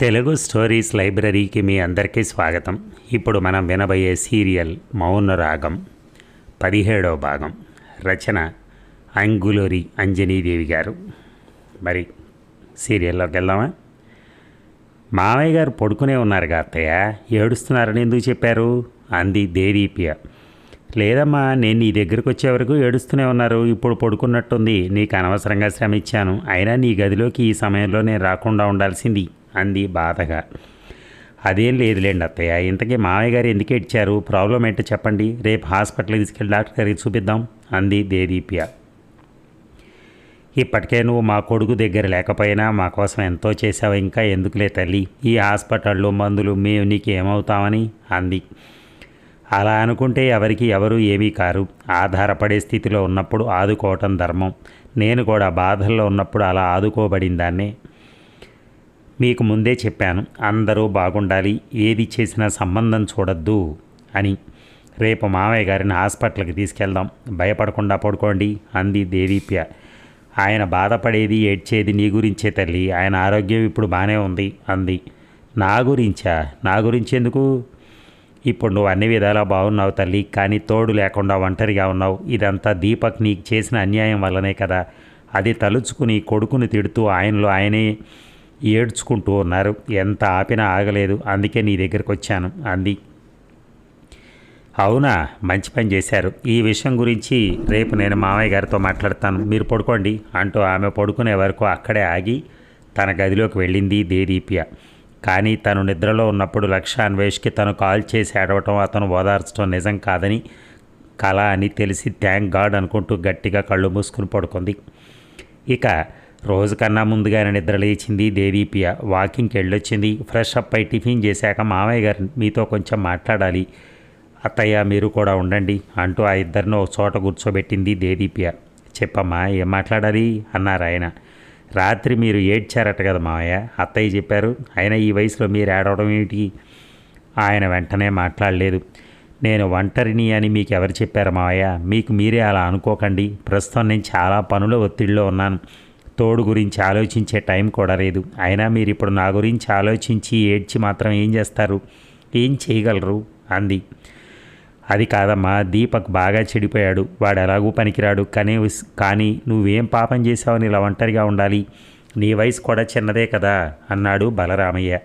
Telugu stories లైబ్రరీకి మీ అందరికీ స్వాగతం. ఇప్పుడు మనం వినబోయే సీరియల్ మౌన రాగం పదిహేడవ భాగం రచన అంగులూరి అంజనీదేవి గారు. మరి సీరియల్లోకి వెళ్దామా? మామయ్య గారు పడుకునే ఉన్నారు అత్తయ్య. ఏడుస్తున్నారని ఎందుకు చెప్పారు? అంది దేదీప్య. లేదమ్మా నేను నీ దగ్గరకు వచ్చే వరకు ఏడుస్తూనే ఉన్నారు. ఇప్పుడు పడుకున్నట్టుంది. నీకు అనవసరంగా శ్రమ ఇచ్చాను అయినా నీ గదిలోకి ఈ సమయంలో నేను రాకుండా ఉండాల్సింది. అంది బాధగా. అదేం లేదులేండి అత్తయ్య ఇంతకీ మామయ్య గారు ఎందుకు ఇచ్చారు ప్రాబ్లం ఏంటో చెప్పండి. రేపు హాస్పిటల్కి తీసుకెళ్ళి డాక్టర్ గారికి చూపిద్దాం అంది దేదీప్య. ఇప్పటికే నువ్వు మా కొడుకు దగ్గర లేకపోయినా మా కోసం ఎంతో చేసావు ఇంకా ఎందుకులే తల్లి? ఈ హాస్పిటల్లో మందులు మేము నీకు ఏమవుతామని అంది. అలా అనుకుంటే ఎవరికి ఎవరు ఏమీ కారు. ఆధారపడే స్థితిలో ఉన్నప్పుడు ఆదుకోవటం ధర్మం. నేను కూడా బాధల్లో ఉన్నప్పుడు అలా ఆదుకోబడిందాన్నే మీకు ముందే చెప్పాను అందరూ బాగుండాలి ఏది చేసినా సంబంధం చూడొద్దు అని. రేపు మామయ్య గారిని హాస్పిటల్కి తీసుకెళ్దాం. భయపడకుండా పడుకోండి అంది దేదీప్య ఆయన బాధపడేది ఏడ్చేది నీ గురించే తల్లి. ఆయన ఆరోగ్యం ఇప్పుడు బాగానే ఉంది అంది. నా గురించా? నా గురించి ఎందుకు ఇప్పుడు నువ్వు అన్ని విధాలా బాగున్నావు తల్లి కానీ తోడు లేకుండా ఒంటరిగా ఉన్నావు. ఇదంతా దీపక్ నీకు చేసిన అన్యాయం వల్లనే కదా. అది తలుచుకుని కొడుకుని తిడుతూ ఆయనలో ఆయనే ఏడ్చుకుంటూ ఉన్నారు. ఎంత ఆపినా ఆగలేదు. అందుకే నీ దగ్గరికి వచ్చాను అంది. అవునా? మంచి పని చేశారు. ఈ విషయం గురించి రేపు నేను మామయ్య గారితో మాట్లాడతాను. మీరు పడుకోండి అంటూ ఆమె పడుకునే వరకు అక్కడే ఆగి తన గదిలోకి వెళ్ళింది దేదీప్య. కానీ తను నిద్రలో ఉన్నప్పుడు లక్ష అన్వేష్కి తను కాల్ చేసి ఏడవటం అతను ఓదార్చడం నిజం కాదని కళ అని తెలిసి థ్యాంక్ గాడ్ అనుకుంటూ గట్టిగా కళ్ళు మూసుకుని పడుకుంది. ఇక రోజు కన్నా ముందుగానే నిద్ర లేచింది దేదీపియ వాకింగ్కి వెళ్ళొచ్చింది ఫ్రెష్ అప్ అయి టిఫిన్ చేశాక మామయ్య గారు మీతో కొంచెం మాట్లాడాలి. అత్తయ్య మీరు కూడా ఉండండి అంటూ ఆ ఇద్దరిని ఒక చోట కూర్చోబెట్టింది దేదీపియ చెప్పమ్మా ఏం మాట్లాడాలి? అన్నారు ఆయన. రాత్రి మీరు ఏడ్చారట కదా మామయ్య అత్తయ్య చెప్పారు. అయినా ఈ వయసులో మీరు ఏడవడం ఏమిటి? ఆయన వెంటనే మాట్లాడలేదు. నేను ఒంటరిని అని మీకు ఎవరు చెప్పారు మావయ్య మీకు మీరే అలా అనుకోకండి. ప్రస్తుతం నేను చాలా పనుల ఒత్తిడిలో ఉన్నాను. తోడు గురించి ఆలోచించే టైం కూడా లేదు. అయినా మీరు ఇప్పుడు నా గురించి ఆలోచించి ఏడ్చి మాత్రం ఏం చేస్తారు? ఏం చేయగలరు? అంది. అది కాదమ్మా దీపక్ బాగా చెడిపోయాడు. వాడు ఎలాగూ పనికిరాడు. కానీ కానీ నువ్వేం పాపం చేసావని ఇలా ఒంటరిగా ఉండాలి. నీ వయసు కూడా చిన్నదే కదా? అన్నాడు బలరామయ్య.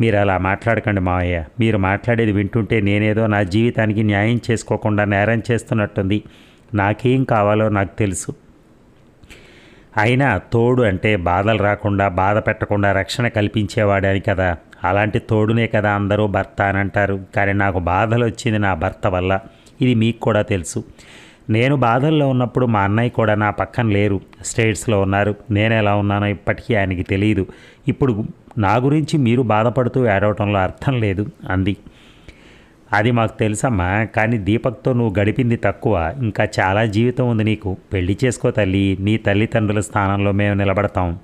మీరు అలా మాట్లాడకండి మావయ్య. మీరు మాట్లాడేది వింటుంటే నేనేదో నా జీవితానికి న్యాయం చేసుకోకుండా నేరం చేస్తున్నట్టుంది. నాకేం కావాలో నాకు తెలుసు. అయినా తోడు అంటే బాధలు రాకుండా బాధ పెట్టకుండా రక్షణ కల్పించేవాడని కదా. అలాంటి తోడునే కదా అందరూ భర్త అని అంటారు. కానీ నాకు బాధలు వచ్చింది నా భర్త వల్ల. ఇది మీకు కూడా తెలుసు. నేను బాధల్లో ఉన్నప్పుడు మా అన్నయ్య కూడా నా పక్కన లేరు. స్టేట్స్లో ఉన్నారు. నేను ఎలా ఉన్నానో ఇప్పటికీ ఆయనకి తెలియదు ఇప్పుడు నా గురించి మీరు బాధపడుతూ ఏడవటంలో అర్థం లేదు అంది. అది మాకు తెలుసమ్మా కానీ దీపక్తో నువ్వు గడిపింది తక్కువ. ఇంకా చాలా జీవితం ఉంది నీకు. పెళ్ళి చేసుకో తల్లి నీ తల్లిదండ్రుల స్థానంలో మేము నిలబడతాం.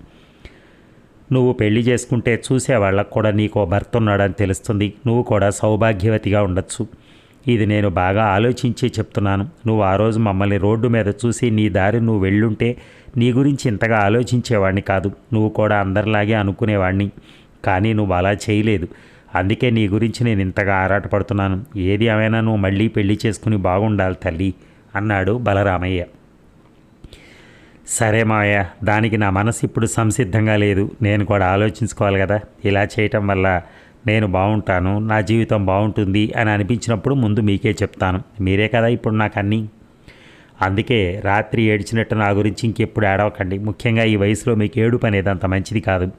నువ్వు పెళ్ళి చేసుకుంటే చూసే వాళ్ళకు కూడా నీకో భర్త ఉన్నాడని తెలుస్తుంది. నువ్వు కూడా సౌభాగ్యవతిగా ఉండొచ్చు. ఇది నేను బాగా ఆలోచించి చెప్తున్నాను. నువ్వు ఆ రోజు మమ్మల్ని రోడ్డు మీద చూసి నీ దారి నువ్వు వెళ్ళుంటే నీ గురించి ఇంతగా ఆలోచించేవాడిని కాదు. నువ్వు కూడా అందరిలాగే అనుకునేవాడిని కానీ నువ్వు అలా చేయలేదు. అందుకే నీ గురించి నేను ఇంతగా ఆరాటపడుతున్నాను. ఏది ఏమైనా నువ్వు మళ్ళీ పెళ్ళి చేసుకుని బాగుండాలి తల్లి అన్నాడు బలరామయ్య. సరే మాయ దానికి నా మనసు ఇప్పుడు సంసిద్ధంగా లేదు. నేను కూడా ఆలోచించుకోవాలి కదా. ఇలా చేయటం వల్ల నేను బాగుంటాను నా జీవితం బాగుంటుంది అని అనిపించినప్పుడు ముందు మీకే చెప్తాను. మీరే కదా ఇప్పుడు నాకు అన్నీ అందుకే రాత్రి ఏడ్చినట్టు నా గురించి ఇంకెప్పుడు ఏడవకండి. ముఖ్యంగా ఈ వయసులో మీకు ఏడుపు అనేది అంత మంచిది కాదు.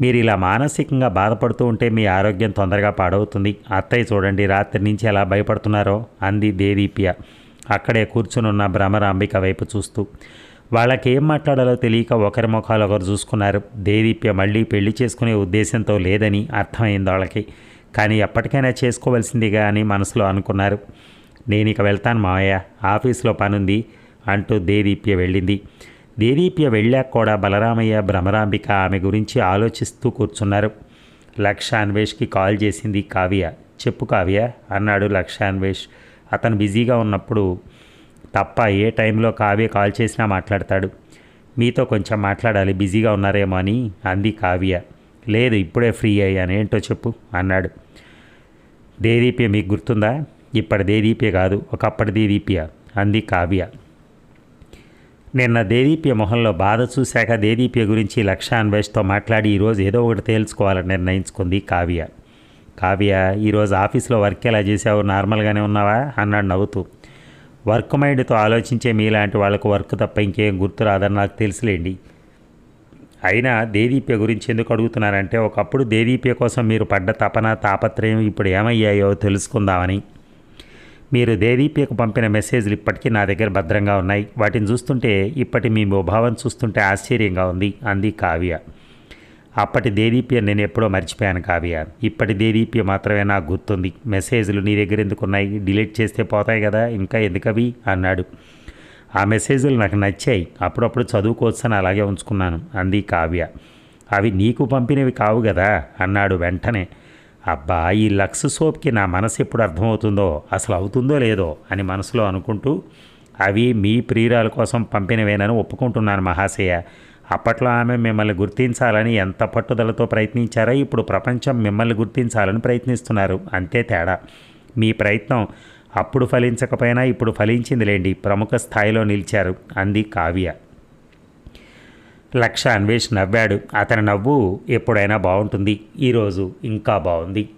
మీరు ఇలా మానసికంగా బాధపడుతూ ఉంటే మీ ఆరోగ్యం తొందరగా పాడవుతుంది. అత్తయ్య చూడండి రాత్రి నుంచి ఎలా భయపడుతున్నారో అంది దేదీప్య. అక్కడే కూర్చునున్న భ్రమరాంబిక వైపు చూస్తూ. వాళ్ళకి ఏం మాట్లాడాలో తెలియక ఒకరి ముఖాలు ఒకరు చూసుకున్నారు. దేదీప్య మళ్ళీ పెళ్ళి చేసుకునే ఉద్దేశంతో లేదని అర్థమైంది వాళ్ళకి. కానీ ఎప్పటికైనా చేసుకోవలసిందిగా అని మనసులో అనుకున్నారు. నేను ఇక వెళ్తాను మావయ్య ఆఫీస్లో పనుంది అంటూ దేదీప్య వెళ్ళింది. దేదీప్య వెళ్ళాక కూడా బలరామయ్య భ్రమరాంబిక ఆమె గురించి ఆలోచిస్తూ కూర్చున్నారు. లక్ష అన్వేష్కి కాల్ చేసింది కావ్య. చెప్పు కావ్య అన్నాడు లక్ష అన్వేష్. అతను బిజీగా ఉన్నప్పుడు తప్ప ఏ టైంలో కావ్య కాల్ చేసినా మాట్లాడతాడు. మీతో కొంచెం మాట్లాడాలి బిజీగా ఉన్నారేమో అని అంది కావ్య. లేదు ఇప్పుడే ఫ్రీ అయ్యాను ఏంటో చెప్పు అన్నాడు. దేదీప్య మీకు గుర్తుందా? ఇప్పటి దేదీప్య కాదు ఒకప్పటి దేదీప్య అంది కావ్య. నిన్న దేదీప్య మొహంలో బాధ చూశాక దేదీప్య గురించి లక్ష అన్వేష్తో మాట్లాడి ఈరోజు ఏదో ఒకటి తేల్చుకోవాలని నిర్ణయించుకుంది కావ్య. కావ్య ఈరోజు ఆఫీస్లో వర్క్ ఎలా చేసావు? నార్మల్గానే ఉన్నావా? అన్నాడు నవ్వుతూ. వర్క్ మైండ్తో ఆలోచించే మీలాంటి వాళ్ళకు వర్క్ తప్ప ఇంకేం గుర్తు రాదని నాకు తెలుసులేండి. అయినా దేదీప్య గురించి ఎందుకు అడుగుతున్నారంటే ఒకప్పుడు దేదీప్య కోసం మీరు పడ్డ తపన తాపత్రయం ఇప్పుడు ఏమయ్యాయో తెలుసుకుందామని. మీరు దేదీప్యకు పంపిన మెసేజ్లు ఇప్పటికీ నా దగ్గర భద్రంగా ఉన్నాయి. వాటిని చూస్తుంటే ఇప్పటి మీ భావం చూస్తుంటే ఆశ్చర్యంగా ఉంది అంది కావ్య. అప్పటి దేదీప్య నేను ఎప్పుడో మర్చిపోయాను కావ్య. ఇప్పటి దేదీప్య మాత్రమే నాకు గుర్తుంది. మెసేజ్లు నీ దగ్గర ఎందుకున్నాయి డిలీట్ చేస్తే పోతాయి కదా ఇంకా ఎందుకవి అన్నాడు. ఆ మెసేజ్లు నాకు నచ్చాయి. అప్పుడప్పుడు చదువుకోవచ్చని అలాగే ఉంచుకున్నాను అంది కావ్య. అవి నీకు పంపినవి కావు కదా అన్నాడు వెంటనే. అబ్బా ఈ లక్స్ సోప్కి నా మనసు ఎప్పుడు అర్థమవుతుందో అసలు అవుతుందో లేదో అని మనసులో అనుకుంటూ అవి మీ ప్రియురాల కోసం పంపినవేనని ఒప్పుకుంటున్నాను మహాశయ. అప్పట్లో ఆమె మిమ్మల్ని గుర్తించాలని ఎంత పట్టుదలతో ప్రయత్నించారో ఇప్పుడు ప్రపంచం మిమ్మల్ని గుర్తించాలని ప్రయత్నిస్తున్నారు. అంతే తేడా. మీ ప్రయత్నం అప్పుడు ఫలించకపోయినా ఇప్పుడు ఫలించిందిలేండి. ప్రముఖ స్థాయిలో నిలిచారు. అంది కావ్య. లక్ష అన్వేష్ నవ్వాడు. అతని నవ్వు ఎప్పుడైనా బాగుంటుంది. ఈరోజు ఇంకా బాగుంది.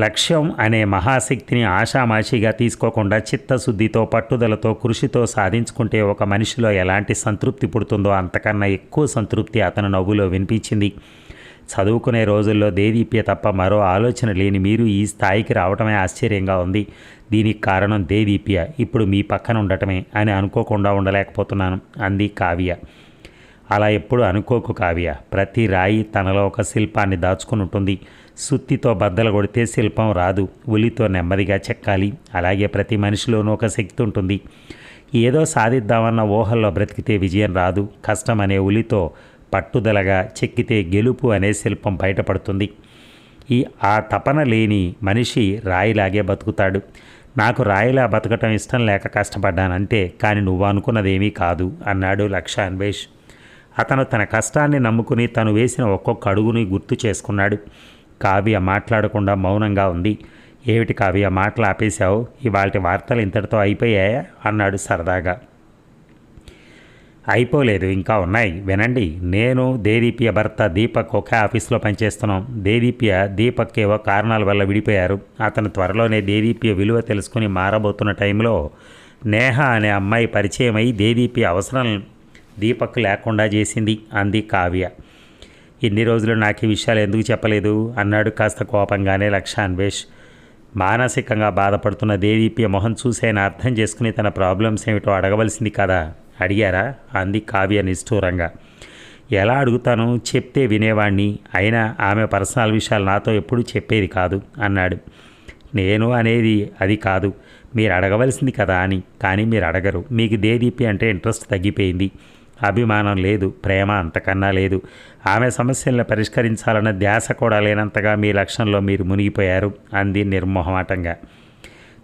లక్ష్యం అనే మహాశక్తిని ఆషామాషిగా తీసుకోకుండా చిత్తశుద్ధితో పట్టుదలతో కృషితో సాధించుకుంటే ఒక మనిషిలో ఎలాంటి సంతృప్తి పుడుతుందో అంతకన్నా ఎక్కువ సంతృప్తి అతని నవ్వులో వినిపించింది. చదువుకునే రోజుల్లో దేదీప్య తప్ప మరో ఆలోచన లేని మీరు ఈ స్థాయికి రావటమే ఆశ్చర్యంగా ఉంది. దీనికి కారణం దేదీప్య. ఇప్పుడు మీ పక్కన ఉండటమే అని అనుకోకుండా ఉండలేకపోతున్నాను అంది కావ్య. అలా ఎప్పుడు అనుకోకు కావ్య. ప్రతి రాయి తనలో ఒక శిల్పాన్ని దాచుకుని ఉంటుంది సుత్తితో బద్దలు కొడితే శిల్పం రాదు. ఉలితో నెమ్మదిగా చెక్కాలి. అలాగే ప్రతి మనిషిలోనూ ఒక శక్తి ఉంటుంది. ఏదో సాధిద్దామన్న ఊహల్లో బ్రతికితే విజయం రాదు. కష్టం అనే ఉలితో పట్టుదలగా చెక్కితే గెలుపు అనే శిల్పం బయటపడుతుంది. ఈ ఆ తపన లేని మనిషి రాయిలాగే బతుకుతాడు. నాకు రాయిలా బతకటం ఇష్టం లేక కష్టపడ్డానంతే కానీ నువ్వు అనుకున్నదేమీ కాదు అన్నాడు లక్ష అన్వేష్. అతను తన కష్టాన్ని నమ్ముకుని తను వేసిన ఒక్కొక్క అడుగుని గుర్తు చేసుకున్నాడు. కావ్య మాట్లాడకుండా మౌనంగా ఉంది. ఏమిటి కావ్య మాటలు ఆపేశావు? ఇవాళ వార్తలు ఇంతటితో అయిపోయాయా? అన్నాడు సరదాగా. అయిపోలేదు ఇంకా ఉన్నాయి. వినండి నేను దేదీప్య భర్త దీపక్ ఒకే ఆఫీస్లో పనిచేస్తున్నాం. దేదీప్య దీపక్ ఏవో కారణాల వల్ల విడిపోయారు. అతను త్వరలోనే దేదీప్య విలువ తెలుసుకుని మారబోతున్న టైంలో నేహ అనే అమ్మాయి పరిచయం అయి దేదీప్య అవసరం దీపక్ లేకుండా చేసింది అంది కావ్య. ఇన్ని రోజులు నాకు ఈ విషయాలు ఎందుకు చెప్పలేదు? అన్నాడు కాస్త కోపంగానే లక్ష అన్వేష్. మానసికంగా బాధపడుతున్న దేదీప్య మొహం చూసైనా అర్థం చేసుకుని తన ప్రాబ్లమ్స్ ఏమిటో అడగవలసింది కదా. అడిగారా? అంది కావ్య నిష్ఠూరంగా. ఎలా అడుగుతాను? చెప్తే వినేవాణ్ణి. అయినా ఆమె పర్సనల్ విషయాలు నాతో ఎప్పుడూ చెప్పేది కాదు అన్నాడు. నేను అనేది అది కాదు. మీరు అడగవలసింది కదా అని. కానీ మీరు అడగరు. మీకు దేదీపి అంటే ఇంట్రెస్ట్ తగ్గిపోయింది. అభిమానం లేదు. ప్రేమ అంతకన్నా లేదు. ఆమె సమస్యలను పరిష్కరించాలన్న ధ్యాస కూడా లేనంతగా మీ లక్ష్యంలో మీరు మునిగిపోయారు. అంది నిర్మోహమాటంగా.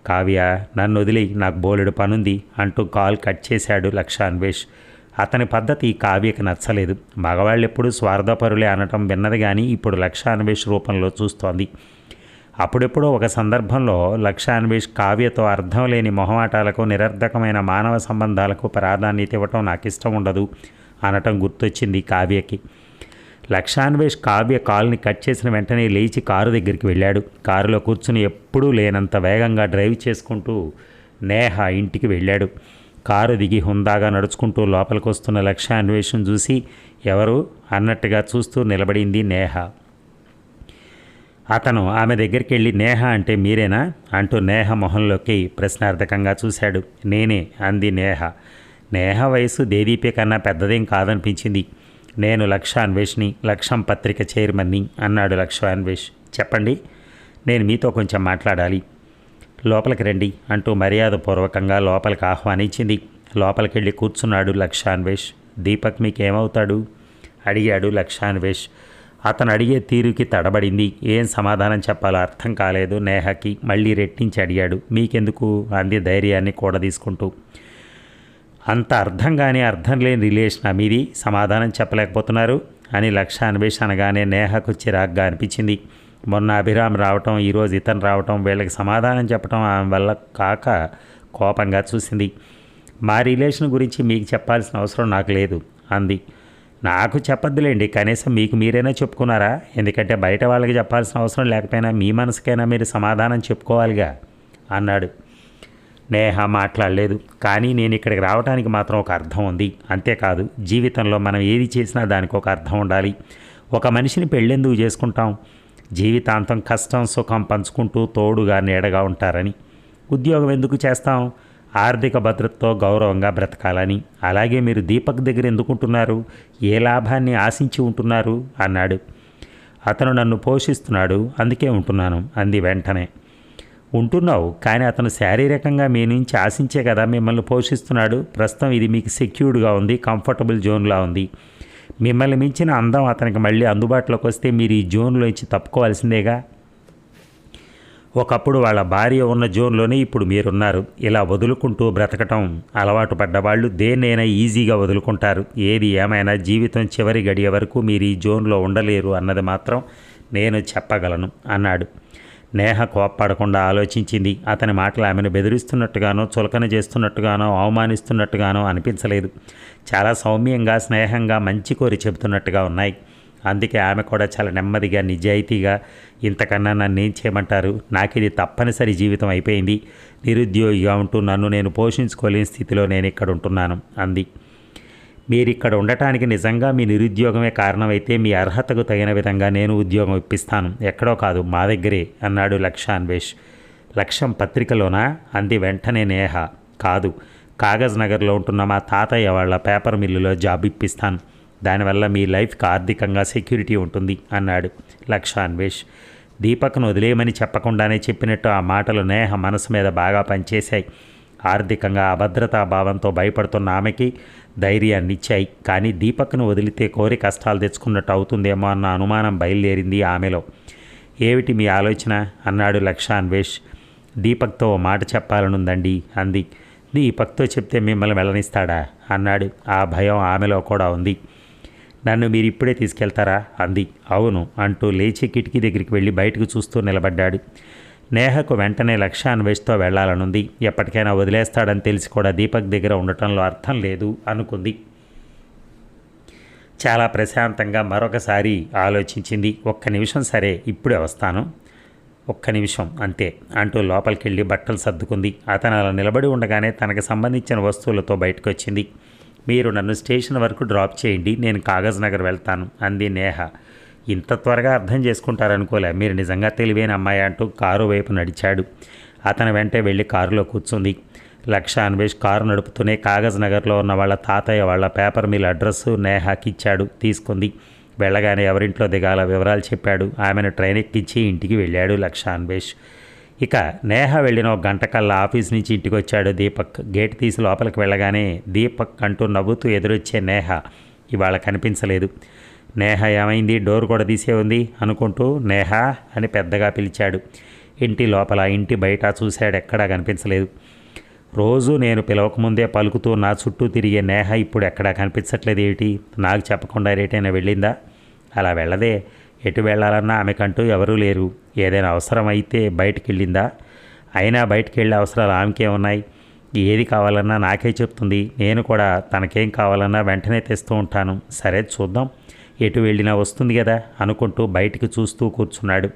కావ్య నన్ను వదిలి నాకు బోలెడు పనుంది అంటూ కాల్ కట్ చేశాడు లక్ష అన్వేష్. అతని పద్ధతి కావ్యకి నచ్చలేదు. మగవాళ్ళు ఎప్పుడు స్వార్థపరులే అనటం విన్నది కానీ ఇప్పుడు లక్ష అన్వేష్ రూపంలో చూస్తోంది. అప్పుడెప్పుడో ఒక సందర్భంలో లక్ష అన్వేష్ కావ్యతో అర్థం లేని మొహమాటాలకు నిరర్ధకమైన మానవ సంబంధాలకు ప్రాధాన్యత ఇవ్వటం నాకు ఇష్టం ఉండదు అనటం గుర్తొచ్చింది కావ్యకి. లక్షాన్వేష్ కావ్య కాల్ని కట్ చేసిన వెంటనే లేచి కారు దగ్గరికి వెళ్ళాడు. కారులో కూర్చుని ఎప్పుడూ లేనంత వేగంగా డ్రైవ్ చేసుకుంటూ నేహ ఇంటికి వెళ్ళాడు. కారు దిగి హుందాగా నడుచుకుంటూ లోపలికి వస్తున్న లక్ష్యాన్వేషం చూసి ఎవరు? అన్నట్టుగా చూస్తూ నిలబడింది నేహ. అతను ఆమె దగ్గరికి వెళ్ళి నేహ అంటే మీరేనా? అంటూ నేహ మొహంలోకి ప్రశ్నార్థకంగా చూశాడు. నేనే అంది నేహ. నేహ వయసు దేదీప్య కన్నా పెద్దదేం కాదనిపించింది. నేను లక్ష అన్వేష్ని లక్ష్యం పత్రిక చైర్మన్ని అన్నాడు లక్ష అన్వేష్ చెప్పండి నేను మీతో కొంచెం మాట్లాడాలి. లోపలికి రండి అంటూ మర్యాదపూర్వకంగా లోపలికి ఆహ్వానించింది. లోపలికి వెళ్ళి కూర్చున్నాడు లక్షాన్వేష్. దీపక్ మీకేమవుతాడు? అడిగాడు లక్షాన్వేష్. అతను అడిగే తీరుకి తడబడింది. ఏం సమాధానం చెప్పాలో అర్థం కాలేదు నేహకి. మళ్ళీ రెట్టించి అడిగాడు. మీకెందుకు? అంది ధైర్యాన్ని కూడా తీసుకుంటూ అంత అర్థం కానీ అర్థం లేని రిలేషన్ మీది సమాధానం చెప్పలేకపోతున్నారు అని లక్ష అన్వేష్ అనగానే నేహకు చిరాగ్గా అనిపించింది. మొన్న అభిరామ్ రావటం ఈరోజు ఇతను రావటం వీళ్ళకి సమాధానం చెప్పటం ఆమె వల్ల కాక కోపంగా చూసింది. మా రిలేషన్ గురించి మీకు చెప్పాల్సిన అవసరం నాకు లేదు అంది. నాకు చెప్పొద్దులేండి కనీసం మీకు మీరైనా చెప్పుకున్నారా? ఎందుకంటే బయట వాళ్ళకి చెప్పాల్సిన అవసరం లేకపోయినా మీ మనసుకైనా మీరు సమాధానం చెప్పుకోవాలిగా అన్నాడు. నేహ మాట్లాడలేదు. కానీ నేను ఇక్కడికి రావడానికి మాత్రం ఒక అర్థం ఉంది. అంతేకాదు జీవితంలో మనం ఏది చేసినా దానికి ఒక అర్థం ఉండాలి. ఒక మనిషిని పెళ్ళెందుకు చేసుకుంటాం? జీవితాంతం కష్టం సుఖం పంచుకుంటూ తోడుగా నీడగా ఉంటారని. ఉద్యోగం ఎందుకు చేస్తాం? ఆర్థిక భద్రతతో గౌరవంగా బ్రతకాలని. అలాగే మీరు దీపక్ దగ్గర ఎందుకుంటున్నారు? ఏ లాభాన్ని ఆశించి ఉంటున్నారు? అన్నాడు. అతను నన్ను పోషిస్తున్నాడు అందుకే ఉంటున్నాను అంది వెంటనే. ఉంటున్నావు. కానీ అతను శారీరకంగా మీ నుంచి ఆశించే కదా మిమ్మల్ని పోషిస్తున్నాడు. ప్రస్తుతం ఇది మీకు సెక్యూర్డ్గా ఉంది కంఫర్టబుల్ జోన్లా ఉంది. మిమ్మల్ని మించిన అందం అతనికి మళ్ళీ అందుబాటులోకి వస్తే మీరు ఈ జోన్లోంచి తప్పుకోవాల్సిందేగా? ఒకప్పుడు వాళ్ళ భార్య ఉన్న జోన్లోనే ఇప్పుడు మీరున్నారు. ఇలా వదులుకుంటూ బ్రతకటం అలవాటు పడ్డవాళ్ళు దేన్నైనా ఈజీగా వదులుకుంటారు. ఏది ఏమైనా జీవితం చివరి గడియ వరకు మీరు ఈ జోన్లో ఉండలేరు అన్నది మాత్రం నేను చెప్పగలను అన్నాడు. నేహ కోప్పడకుండా ఆలోచించింది. అతని మాటలు ఆమెను బెదిరిస్తున్నట్టుగానో చులకన చేస్తున్నట్టుగానో అవమానిస్తున్నట్టుగానో అనిపించలేదు. చాలా సౌమ్యంగా స్నేహంగా మంచి కోరి చెబుతున్నట్టుగా ఉన్నాయి. అందుకే ఆమె కూడా చాలా నెమ్మదిగా నిజాయితీగా ఇంతకన్నా నన్ను ఏం చేయమంటారు? నాకు ఇది తప్పనిసరి జీవితం అయిపోయింది. నిరుద్యోగిగా ఉంటూ నన్ను నేను పోషించుకోలేని స్థితిలో నేను ఇక్కడ ఉంటున్నాను అంది. మీరిక్కడ ఉండటానికి నిజంగా మీ నిరుద్యోగమే కారణమైతే మీ అర్హతకు తగిన విధంగా నేను ఉద్యోగం ఇప్పిస్తాను. ఎక్కడో కాదు మా దగ్గరే అన్నాడు లక్షాన్వేష్ లక్ష్యం పత్రికలోనా? అంది వెంటనే నేహ. కాదు కాగజ్ నగర్లో ఉంటున్న మా తాతయ్య వాళ్ళ పేపర్ మిల్లులో జాబ్ ఇప్పిస్తాను. దానివల్ల మీ లైఫ్కి ఆర్థికంగా సెక్యూరిటీ ఉంటుంది అన్నాడు లక్షాన్వేష్ దీపక్ను వదిలేయమని చెప్పకుండానే చెప్పినట్టు ఆ మాటలు నేహ మనసు మీద బాగా పనిచేశాయి. ఆర్థికంగా అభద్రతా భావంతో భయపడుతున్న ఆమెకి ధైర్యాన్ని ఇచ్చాయి. కానీ దీపక్ను వదిలితే కోరి కష్టాలు తెచ్చుకున్నట్టు అవుతుందేమో అన్న అనుమానం బయలుదేరింది ఆమెలో. ఏమిటి మీ ఆలోచన? అన్నాడు లక్షాన్వేష్ దీపక్తో ఓ మాట చెప్పాలనుందండి అంది. దీపక్తో చెప్తే మిమ్మల్ని వెళ్ళనిస్తాడా? అన్నాడు. ఆ భయం ఆమెలో కూడా ఉంది. నన్ను మీరు ఇప్పుడే తీసుకెళ్తారా? అంది. అవును అంటూ లేచి కిటికీ దగ్గరికి వెళ్ళి బయటకు చూస్తూ నిలబడ్డాడు. నేహకు వెంటనే లక్ష్యాన్వేష్తో వెళ్ళాలనుంది. ఎప్పటికైనా వదిలేస్తాడని తెలిసి కూడా దీపక్ దగ్గర ఉండటంలో అర్థం లేదు అనుకుంది. చాలా ప్రశాంతంగా మరొకసారి ఆలోచించింది. ఒక్క నిమిషం సరే ఇప్పుడే వస్తాను. ఒక్క నిమిషం అంతే అంటూ లోపలికి వెళ్ళి బట్టలు సర్దుకుంది. అతను అలా నిలబడి ఉండగానే తనకు సంబంధించిన వస్తువులతో బయటకు వచ్చింది మీరు నన్ను స్టేషన్ వరకు డ్రాప్ చేయండి నేను కాగజ్ నగర్ వెళ్తాను అంది నేహ. ఇంత త్వరగా అర్థం చేసుకుంటారనుకోలే. మీరు నిజంగా తెలివైన అమ్మాయి అంటూ కారు వైపు నడిచాడు. అతని వెంటే వెళ్ళి కారులో కూర్చుంది. లక్ష అన్వేష్ కారు నడుపుతూనే కాగజ్ నగర్లో ఉన్న వాళ్ళ తాతయ్య వాళ్ళ పేపర్ మిల్ అడ్రస్ నేహాకి ఇచ్చాడు తీసుకుంది. వెళ్ళగానే ఎవరింట్లో దిగాల వివరాలు చెప్పాడు. ఆమెను ట్రైన్ ఎక్కించి ఇంటికి వెళ్ళాడు లక్ష అన్వేష్. ఇక నేహ వెళ్ళిన ఒక గంట కల్లా ఆఫీస్ నుంచి ఇంటికి వచ్చాడు దీపక్. గేట్ తీసి లోపలికి వెళ్ళగానే దీపక్ అంటూ నవ్వుతూ ఎదురొచ్చే నేహ. ఇవాళ కనిపించలేదు. నేహ ఏమైంది? డోర్ కూడా తీసే ఉంది అనుకుంటూ నేహ అని పెద్దగా పిలిచాడు. ఇంటి లోపల ఇంటి బయట చూశాడు ఎక్కడా కనిపించలేదు. రోజు నేను పిలవకముందే పలుకుతూ నా చుట్టూ తిరిగే నేహ ఇప్పుడు ఎక్కడా కనిపించట్లేదు ఏమిటి? నాకు చెప్పకుండా రేటైనా వెళ్ళిందా? అలా వెళ్ళదే. ఎటు వెళ్ళాలన్నా ఆమెకంటూ ఎవరూ లేరు. ఏదైనా అవసరం అయితే బయటికి వెళ్ళిందా అయినా బయటికి వెళ్ళే అవసరాలు ఆమెకే ఉన్నాయి. ఏది కావాలన్నా నాకే చెప్తుంది. నేను కూడా తనకేం కావాలన్నా వెంటనే తెస్తూ ఉంటాను. సరే చూద్దాం. ఎటు వెళ్ళినా వస్తుంది కదా అనుకుంటూ బయటికి చూస్తూ కూర్చున్నాడు.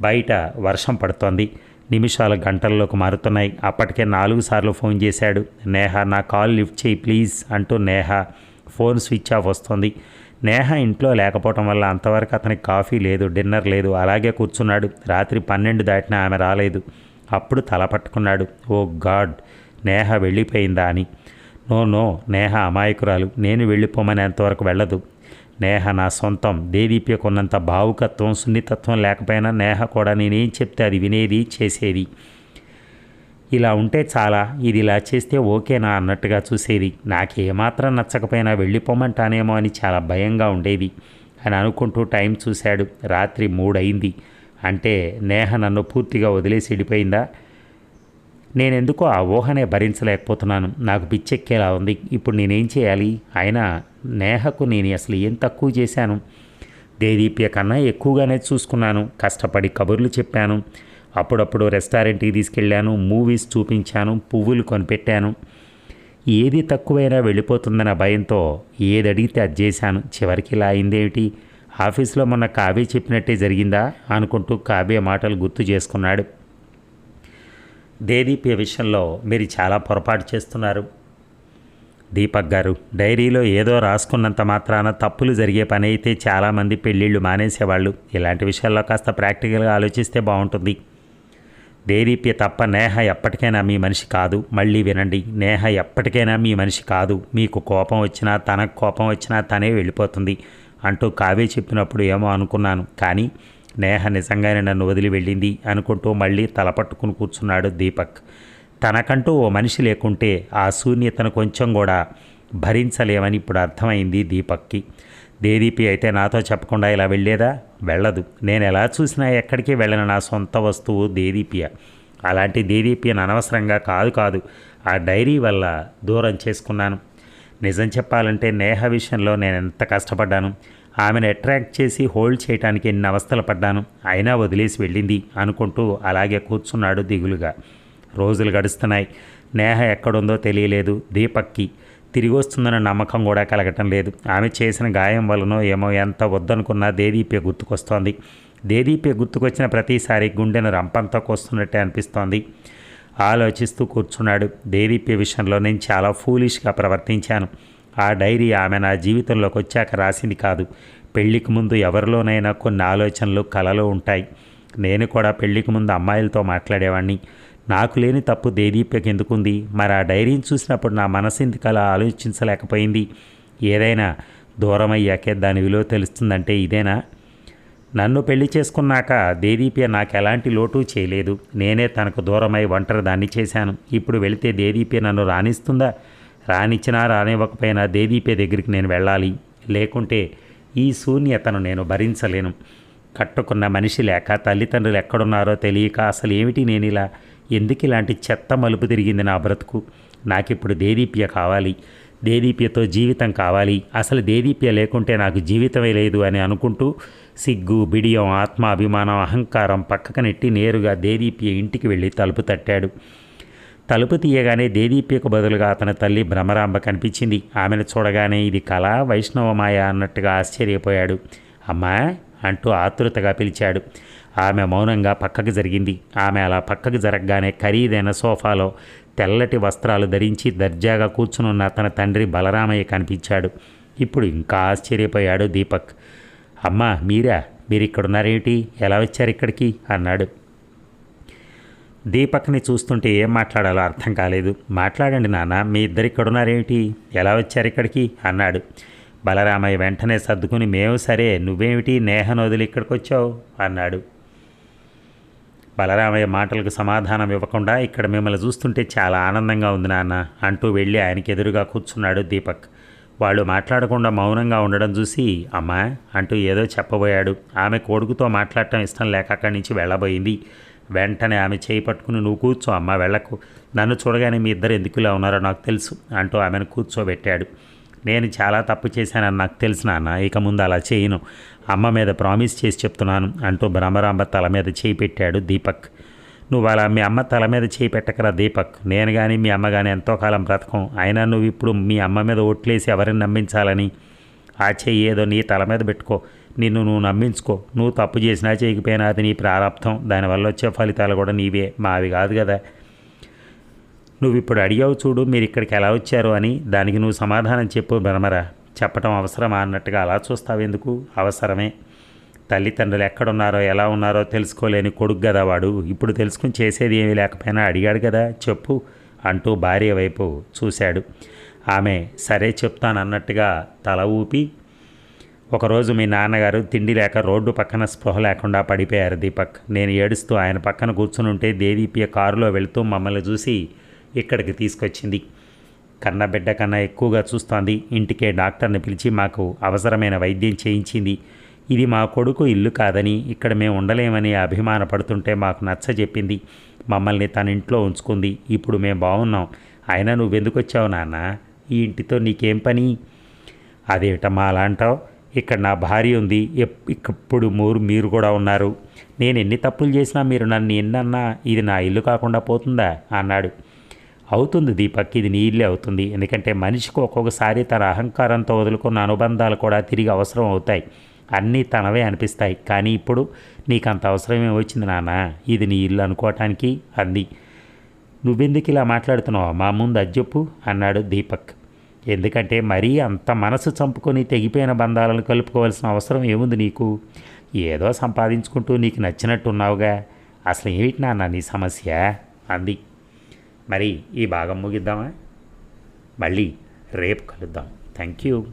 బయట వర్షం పడుతోంది. నిమిషాలు గంటల్లోకి మారుతున్నాయి. అప్పటికే నాలుగు సార్లు ఫోన్ చేశాడు. నేహ నా కాల్ లిఫ్ట్ చేయి ప్లీజ్ అంటూ నేహ ఫోన్ స్విచ్ ఆఫ్ వస్తుంది. నేహ ఇంట్లో లేకపోవటం వల్ల అంతవరకు అతనికి కాఫీ లేదు డిన్నర్ లేదు. అలాగే కూర్చున్నాడు. రాత్రి పన్నెండు దాటినా ఆమె రాలేదు. అప్పుడు తల పట్టుకున్నాడు. ఓ గాడ్ నేహ వెళ్ళిపోయిందా అని. నో నో నేహ అమాయకురాలు. నేను వెళ్ళిపోమని అంతవరకు వెళ్ళదు. నేహ నా సొంతం. దేదీప్యకున్నంత భావుకత్వం సున్నితత్వం లేకపోయినా నేహ కూడా నేనేం చెప్తే అది వినేది చేసేది. ఇలా ఉంటే చాలా. ఇది ఇలా చేస్తే ఓకేనా అన్నట్టుగా చూసేది. నాకేమాత్రం నచ్చకపోయినా వెళ్ళిపోమంటానేమో అని చాలా భయంగా ఉండేది. అని అనుకుంటూ టైం చూశాడు. రాత్రి మూడయింది. అంటే నేహ నన్ను పూర్తిగా వదిలేసి వెళ్ళిపోయిందా? నేనెందుకో ఆ ఊహనే భరించలేకపోతున్నాను. నాకు పిచ్చెక్కేలా ఉంది. ఇప్పుడు నేనేం చేయాలి? అయినా నేహకు నేను అసలు ఏం తక్కువ చేశాను? దేదీప్య కన్నా ఎక్కువగానే చూసుకున్నాను. కష్టపడి కబుర్లు చెప్పాను. అప్పుడప్పుడు రెస్టారెంట్కి తీసుకెళ్ళాను. మూవీస్ చూపించాను. పువ్వులు కొనిపెట్టాను. ఏది తక్కువైనా వెళ్ళిపోతుందన్న భయంతో ఏది అడిగితే అది చేశాను. చివరికి ఇలా అయిందేమిటి? ఆఫీస్లో మొన్న కావ్య చెప్పినట్టే జరిగిందా? అనుకుంటూ కావ్య మాటలు గుర్తు చేసుకున్నాడు. దేదీప్య విషయంలో మీరు చాలా పొరపాటు చేస్తున్నారు. దీపక్ గారు డైరీలో ఏదో రాసుకున్నంత మాత్రాన తప్పులు జరిగే పని అయితే చాలామంది పెళ్ళిళ్ళు మానేసేవాళ్ళు. ఇలాంటి విషయాల్లో కాస్త ప్రాక్టికల్గా ఆలోచిస్తే బాగుంటుంది. దేదీప్య తప్ప నేహ ఎప్పటికైనా మీ మనిషి కాదు. మళ్ళీ వినండి నేహ ఎప్పటికైనా మీ మనిషి కాదు. మీకు కోపం వచ్చినా తనకు కోపం వచ్చినా తనే వెళ్ళిపోతుంది. అంటూ కావే చెప్పినప్పుడు ఏమో అనుకున్నాను. కానీ నేహ నిజంగానే నన్ను వదిలి వెళ్ళింది అనుకుంటూ మళ్ళీ తలపట్టుకుని కూర్చున్నాడు దీపక్. తనకంటూ ఓ మనిషి లేకుంటే ఆ శూన్యతను కొంచెం కూడా భరించలేమని ఇప్పుడు అర్థమైంది దీపక్కి. దేదీపి అయితే నాతో చెప్పకుండా ఇలా వెళ్ళేదా? వెళ్ళదు. నేను ఎలా చూసినా ఎక్కడికి వెళ్ళను నా సొంత వస్తువు దేదీపియ అలాంటి దేదీపియను అనవసరంగా కాదు కాదు ఆ డైరీ వల్ల దూరం చేసుకున్నాను. నిజం చెప్పాలంటే నేహ విషయంలో నేను ఎంత కష్టపడ్డాను? ఆమెను అట్రాక్ట్ చేసి హోల్డ్ చేయటానికి ఎన్ని అవస్థలు పడ్డాను. అయినా వదిలేసి వెళ్ళింది అనుకుంటూ అలాగే కూర్చున్నాడు దిగులుగా. రోజులు గడుస్తున్నాయి. నేహ ఎక్కడుందో తెలియలేదు. దీపక్కి తిరిగి వస్తుందన్న నమ్మకం కూడా కలగటం లేదు. ఆమె చేసిన గాయం వలనో ఏమో ఎంత వద్దనుకున్నా దేదీప్య గుర్తుకొస్తోంది. దేదీప్య గుర్తుకొచ్చిన ప్రతిసారి గుండెను రంపంతో కొస్తున్నట్టే అనిపిస్తోంది. ఆలోచిస్తూ కూర్చున్నాడు. దేదీప్య విషయంలో నేను చాలా ఫూలిష్గా ప్రవర్తించాను. ఆ డైరీ ఆమె నా జీవితంలోకి వచ్చాక రాసింది కాదు. పెళ్ళికి ముందు ఎవరిలోనైనా కొన్ని ఆలోచనలు కలలు ఉంటాయి. నేను కూడా పెళ్ళికి ముందు అమ్మాయిలతో మాట్లాడేవాడిని నాకు లేని తప్పు దేదీప్యకి ఎందుకుంది? మరి ఆ డైరీని చూసినప్పుడు నా మనసు ఎందుకు అలా ఆలోచించలేకపోయింది? ఏదైనా దూరం అయ్యాకే దాని విలువ తెలుస్తుందంటే ఇదేనా? నన్ను పెళ్ళి చేసుకున్నాక దేదీప్య నాకు ఎలాంటి లోటు చేయలేదు. నేనే తనకు దూరమై ఒంటరి దాన్ని చేశాను. ఇప్పుడు వెళితే దేదీప్య నన్ను రాణిస్తుందా? రానిచ్చినా రానివ్వకపోయినా దేదీప్య దగ్గరికి నేను వెళ్ళాలి. లేకుంటే ఈ శూన్యతను నేను భరించలేను. కట్టుకున్న మనిషి లేక తల్లిదండ్రులు ఎక్కడున్నారో తెలియక అసలు ఏమిటి నేను ఇలా ఎందుకు ఇలాంటి చెత్త మలుపు తిరిగింది నా బ్రతుకు? నాకిప్పుడు దేదీప్య కావాలి. దేదీప్యతో జీవితం కావాలి. అసలు దేదీప్య లేకుంటే నాకు జీవితమే లేదు అని అనుకుంటూ సిగ్గు బిడియం ఆత్మాభిమానం అహంకారం పక్కకు నెట్టి నేరుగా దేదీప్య ఇంటికి వెళ్ళి తలుపు తట్టాడు. తలుపు తీయగానే దేదీప్యకు బదులుగా అతని తల్లి భ్రమరాంబ కనిపించింది. ఆమెను చూడగానే ఇది కళ వైష్ణవమాయ అన్నట్టుగా ఆశ్చర్యపోయాడు. అమ్మా! అంటూ ఆతృతగా పిలిచాడు. ఆమె మౌనంగా పక్కకు జరిగింది. ఆమె అలా పక్కకు జరగగానే ఖరీదైన సోఫాలో తెల్లటి వస్త్రాలు ధరించి దర్జాగా కూర్చునున్న తన తండ్రి బలరామయ్య కనిపించాడు. ఇప్పుడు ఇంకా ఆశ్చర్యపోయాడు దీపక్. అమ్మా! మీరా? మీరిక్కడున్నారేమిటి? ఎలా వచ్చారు ఇక్కడికి అన్నాడు. దీపక్ని చూస్తుంటే ఏం మాట్లాడాలో అర్థం కాలేదు. మాట్లాడండి నాన్న మీ ఇద్దరు ఇక్కడున్నారేమిటి? ఎలా వచ్చారు ఇక్కడికి? అన్నాడు. బలరామయ్య వెంటనే సర్దుకుని మేము సరే నువ్వేమిటి? నేహను వదిలి ఇక్కడికి వచ్చావు? అన్నాడు. బలరామయ్య మాటలకు సమాధానం ఇవ్వకుండా ఇక్కడ మిమ్మల్ని చూస్తుంటే చాలా ఆనందంగా ఉంది నాన్న అంటూ వెళ్ళి ఆయనకి ఎదురుగా కూర్చున్నాడు దీపక్. వాళ్ళు మాట్లాడకుండా మౌనంగా ఉండడం చూసి అమ్మా అంటూ ఏదో చెప్పబోయాడు. ఆమె కొడుకుతో మాట్లాడటం ఇష్టం లేక అక్కడి నుంచి వెళ్ళబోయింది. వెంటనే ఆమె చేయి పట్టుకుని నువ్వు కూర్చో అమ్మ వెళ్ళకు. నన్ను చూడగానే మీ ఇద్దరు ఎందుకు ఇలా ఉన్నారో నాకు తెలుసు అంటూ ఆమెను కూర్చోబెట్టాడు. నేను చాలా తప్పు చేశానని నాకు తెలుసు నాన్న ఇక ముందు అలా చేయను. అమ్మ మీద ప్రామిస్ చేసి చెప్తున్నాను అంటూ భ్రమరాంబ తల మీద చేయి పెట్టాడు దీపక్. నువ్వు అలా మీ అమ్మ తల మీద చేయి పెట్టకరా దీపక్. నేను కానీ మీ అమ్మ కానీ ఎంతో కాలం బ్రతకం. అయినా నువ్వు ఇప్పుడు మీ అమ్మ మీద ఓట్లేసి ఎవరిని నమ్మించాలని? ఆ చెయ్యి ఏదో నీ తల మీద పెట్టుకో. నిన్ను నువ్వు నమ్మించుకో. నువ్వు తప్పు చేసినా చేయకపోయినా అది నీ ప్రారంభం. దానివల్ల వచ్చే ఫలితాలు కూడా నీవే. మావి కాదు కదా. నువ్వు ఇప్పుడు అడిగావు చూడు మీరు ఇక్కడికి ఎలా వచ్చారు అని. దానికి నువ్వు సమాధానం చెప్పు బ్రహ్మరా. చెప్పటం అవసరమా అన్నట్టుగా అలా చూస్తావెందుకు అవసరమే. తల్లిదండ్రులు ఎక్కడున్నారో ఎలా ఉన్నారో తెలుసుకోలేని కొడుకు కదా వాడు. ఇప్పుడు తెలుసుకుని చేసేది ఏమీ లేకపోయినా అడిగాడు కదా. చెప్పు అంటూ భార్య వైపు చూశాడు. ఆమె సరే చెప్తానన్నట్టుగా తల ఊపి ఒకరోజు మీ నాన్నగారు తిండి లేక రోడ్డు పక్కన స్పృహ లేకుండా పడిపోయారు దీపక్. నేను ఏడుస్తూ ఆయన పక్కన కూర్చుని ఉంటే దేదీప్య కారులో వెళుతూ మమ్మల్ని చూసి ఇక్కడికి తీసుకొచ్చింది. కన్న బిడ్డ కన్నా ఎక్కువగా చూస్తోంది. ఇంటికే డాక్టర్ని పిలిచి మాకు అవసరమైన వైద్యం చేయించింది. ఇది మా కొడుకు ఇల్లు కాదని ఇక్కడ మేము ఉండలేమని అభిమానపడుతుంటే మాకు నచ్చ చెప్పింది. మమ్మల్ని తన ఇంట్లో ఉంచుకుంది. ఇప్పుడు మేము బాగున్నాం అయినా నువ్వెందుకు వచ్చావు నాన్న? ఈ ఇంటితో నీకేం పని? అదేమిటమ్మా అలా అంటావు? ఇక్కడ నా భార్య ఉంది. ఎప్- ఇప్పుడు మూరు మీరు కూడా ఉన్నారు. నేను ఎన్ని తప్పులు చేసినా మీరు నన్ను ఎన్నన్నా ఇది నా ఇల్లు కాకుండా పోతుందా? అన్నాడు. అవుతుంది దీపక్ ఇది నీ ఇల్లే అవుతుంది. ఎందుకంటే మనిషికి ఒక్కొక్కసారి తన అహంకారంతో వదులుకున్న అనుబంధాలు కూడా తిరిగి అవసరం అవుతాయి. అన్నీ తనవే అనిపిస్తాయి. కానీ ఇప్పుడు నీకు అంత అవసరమే వచ్చింది నాన్న? ఇది నీ ఇల్లు అనుకోవటానికి అంది. నువ్వెందుకు ఇలా మాట్లాడుతున్నావు? మా ముందు అది అన్నాడు దీపక్. ఎందుకంటే మరీ అంత మనసు చంపుకొని తెగిపోయిన బంధాలను కలుపుకోవాల్సిన అవసరం ఏముంది నీకు? ఏదో సంపాదించుకుంటూ నీకు నచ్చినట్టు ఉన్నావుగా అసలు ఏమిటి నాన్న నీ సమస్య? అంది. మరి ఈ భాగం ముగిద్దామా? మళ్ళీ రేపు కలుద్దాం. Thank you.